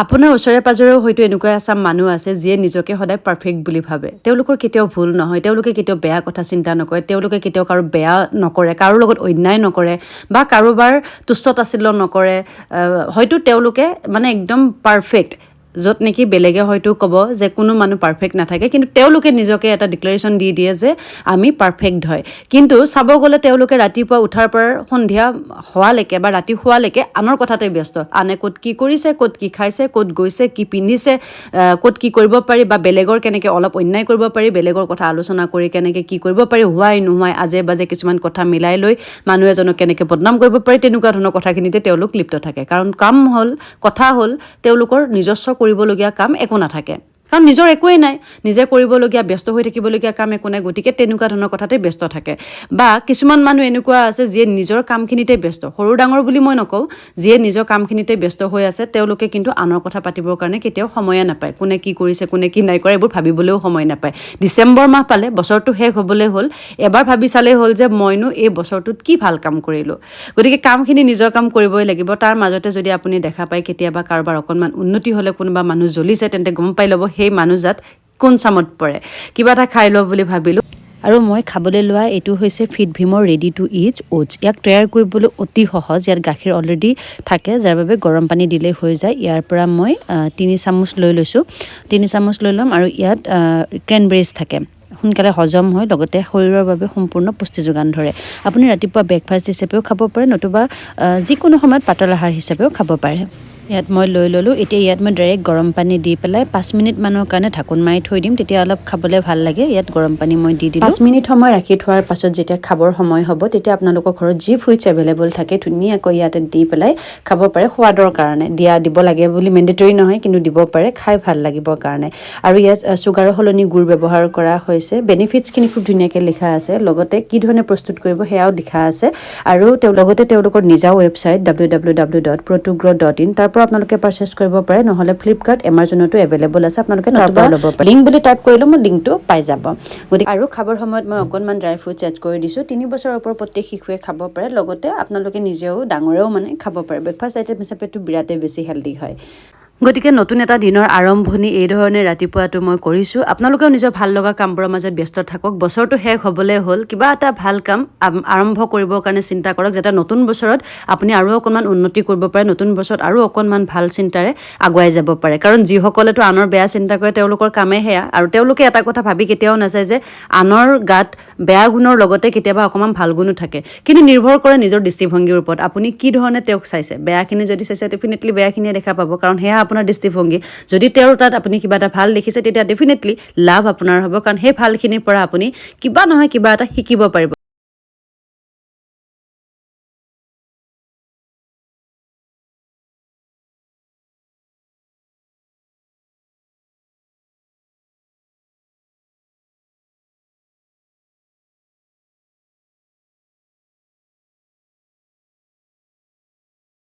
আপোনাৰ ওচৰে পাজৰেও হয়তো এনেকুৱা এচাম মানুহ আছে যিয়ে নিজকে সদায় পাৰফেক্ট বুলি ভাবে। তেওঁলোকৰ কেতিয়াও ভুল নহয় তেওঁলোকে কেতিয়াও বেয়া কথা চিন্তা নকৰে তেওঁলোকে কেতিয়াও কাৰো বেয়া নকৰে কাৰো লগত অন্যায় নকৰে বা কাৰোবাৰ তুচ্ছ তাচিল্য নকৰে হয়তো তেওঁলোকে মানে একদম পাৰফেক্ট য'ত নেকি বেলেগে হয়তো ক'ব যে কোনো মানুহ পাৰফেক্ট নাথাকে, কিন্তু তেওঁলোকে নিজকে এটা ডিক্লেৰেশ্যন দি দিয়ে যে আমি পাৰফেক্ট হয়। কিন্তু চাব গ'লে তেওঁলোকে ৰাতিপুৱা উঠাৰ পৰা সন্ধিয়া হোৱালৈকে বা ৰাতি হোৱালৈকে আনৰ কথাতে ব্যস্ত। আনে ক'ত কি কৰিছে, ক'ত কি খাইছে, ক'ত গৈছে, কি পিন্ধিছে ক'ত কি কৰিব পাৰি বা বেলেগৰ কেনেকৈ অলপ অন্যায় কৰিব পাৰি, বেলেগৰ কথা আলোচনা কৰি কেনেকৈ কি কৰিব পাৰি, হোৱাই নোহোৱাই আজে বাজে কিছুমান কথা মিলাই লৈ মানুহ এজনক কেনেকৈ বদনাম কৰিব পাৰি, তেনেকুৱা ধৰণৰ কথাখিনিতে তেওঁলোক লিপ্ত থাকে। কাৰণ কাম হ'ল, কথা হ'ল, তেওঁলোকৰ নিজস্ব কৰিবলগীয়া কাম একো নাথাকে। কাৰণ নিজৰ একোৱেই নাই। নিজে কৰিবলগীয়া ব্যস্ত হৈ থাকিবলগীয়া কাম একো নাই গতিকে তেনেকুৱা ধৰণৰ কথাতে ব্যস্ত থাকে। বা কিছুমান মানুহ এনেকুৱা আছে যিয়ে নিজৰ কামখিনিতে ব্যস্ত। সৰু ডাঙৰ বুলি মই নকওঁ যিয়ে নিজৰ কামখিনিতে ব্যস্ত হৈ আছে তেওঁলোকে কিন্তু আনৰ কথা পাতিবৰ কাৰণে কেতিয়াও সময়ে নাপায়। কোনে কি কৰিছে কোনে কি নাই কৰা এইবোৰ ভাবিবলৈও সময় নাপায়। ডিচেম্বৰ মাহ পালে বছৰটো শেষ হ'বলৈ হ'ল। এবাৰ ভাবি চালেই হ'ল যে মইনো এই বছৰটোত কি ভাল কাম কৰিলোঁ। গতিকে কামখিনি নিজৰ কাম কৰিবই লাগিব। তাৰ মাজতে যদি আপুনি দেখা পায় কেতিয়াবা কাৰোবাৰ অকণমান উন্নতি হ'লে কোনোবা মানুহ জ্বলিছে তেন্তে গম পাই ল'ব। সেই মানুহজাত কোন চামত পৰে? কিবা এটা খাই লওঁ বুলি ভাবিলোঁ। আৰু মই খাবলৈ লোৱা এইটো হৈছে ফিট ভীমৰ ৰেডি টু ইজ অ'টছ ইয়াক তৈয়াৰ কৰিবলৈ অতি সহজ। ইয়াত গাখীৰ অলৰেডি থাকে, যাৰ বাবে গৰম পানী দিলেই হৈ যায়। ইয়াৰ পৰা মই তিনি চামুচ লৈ লৈছোঁ। তিনি চামুচ লৈ ল'ম আৰু ইয়াত ক্ৰেনবেৰিজ থাকে। সোনকালে হজম হয়, লগতে শৰীৰৰ বাবে সম্পূৰ্ণ পুষ্টি যোগান ধৰে। আপুনি ৰাতিপুৱা ব্ৰেকফাষ্ট হিচাপেও খাব পাৰে, নতুবা যিকোনো সময়ত পাতল আহাৰ হিচাপেও খাব পাৰে। ইয়াত মই লৈ ল'লোঁ। এতিয়া ইয়াত মই ডাইৰেক্ট গৰম পানী দি পেলাই পাঁচ মিনিটমানৰ কাৰণে ঢাকোন মাৰি থৈ দিম। তেতিয়া অলপ খাবলৈ ভাল লাগে। ইয়াত গৰম পানী মই দি দিম পাঁচ মিনিট সময় ৰাখি থোৱাৰ পাছত যেতিয়া খাবৰ সময় হ'ব তেতিয়া আপোনালোকৰ ঘৰত যি ফ্ৰুইটছ এভেইলেবল থাকে ধুনীয়াকৈ ইয়াতে দি পেলাই খাব পাৰে সোৱাদৰ কাৰণে। দিয়া দিব লাগে বুলি মেণ্ডেটৰী নহয় কিন্তু দিব পাৰে খাই ভাল লাগিবৰ কাৰণে। আৰু ইয়াত চুগাৰৰ সলনি গুড় ব্যৱহাৰ কৰা হৈছে। বেনিফিটছখিনি খুব ধুনীয়াকৈ লিখা আছে। লগতে কি ধৰণে প্ৰস্তুত কৰিব সেয়াও লিখা আছে। আৰু তেওঁ লগতে তেওঁলোকৰ নিজা website W W W dot প্ৰটুগ্ৰ dot in তাৰ পৰা আপোনালোকে পাৰ্চেছ কৰিব পাৰে নহ'লে ফ্লিপকাৰ্ট এমাজনতো এভেইলেবল আছে আপোনালোকে তাৰ পৰা ল'ব পাৰে। লিংক বুলি টাইপ কৰিলেও মোৰ লিংকটো পাই যাব। গতিকে আৰু খাবৰ সময়ত মই অকণমান ড্ৰাই ফ্ৰুটছ এড কৰি দিছোঁ। তিনি বছৰৰ ওপৰত প্ৰত্যেক শিশুৱে খাব পাৰে লগতে আপোনালোকে নিজেও ডাঙৰেও মানে খাব পাৰে। ব্ৰেকফাষ্ট আইটেম হিচাপেতো বিৰাটেই বেছি হেল্ডি হয়। গতিকে নতুন এটা দিনৰ আৰম্ভণি এই ধৰণে ৰাতিপুৱাটো মই কৰিছোঁ। আপোনালোকেও নিজৰ ভালো লগা কামবোৰৰ মাজত ব্যস্ত থাকক। বছৰটো শেষ হ'বলৈ হ'ল। কিবা এটা ভালো কাম আৰম্ভ কৰিবৰ কাৰণে চিন্তা কৰক যাতে নতুন বছৰত আপুনি আৰু অকণমান উন্নতি কৰিব পাৰে, নতুন বছৰত আৰু অকণমান ভালো চিন্তাৰে আগুৱাই যাব পাৰে। কাৰণ যিসকলেতো আনৰ বেয়া চিন্তা কৰে, তেওঁলোকৰ কামেই সেয়া। আৰু তেওঁলোকে এটা কথা ভাবি কেতিয়াও নাচায় যে আনৰ গাত বেয়া গুণৰ লগতে কেতিয়াবা অকণমান ভালো গুণো থাকে। কিন্তু নিৰ্ভৰ কৰে নিজৰ দৃষ্টিভংগীৰ ওপৰত। আপুনি কি ধৰণে তেওঁক চাইছে? বেয়াখিনি যদি চাইছে ডেফিনেটলি বেয়াখিনিয়ে দেখা পাব। কাৰণ সেয়া আপোনাৰ দৃষ্টিভংগী। যদি তেওঁৰ তাত আপুনি কিবা এটা ভাল দেখিছে তেতিয়া ডেফিনেটলি লাভ আপোনাৰ হ'ব। কাৰণ সেই ভালখিনিৰ পৰা আপুনি কিবা নহয় কিবা এটা শিকিব পাৰিব।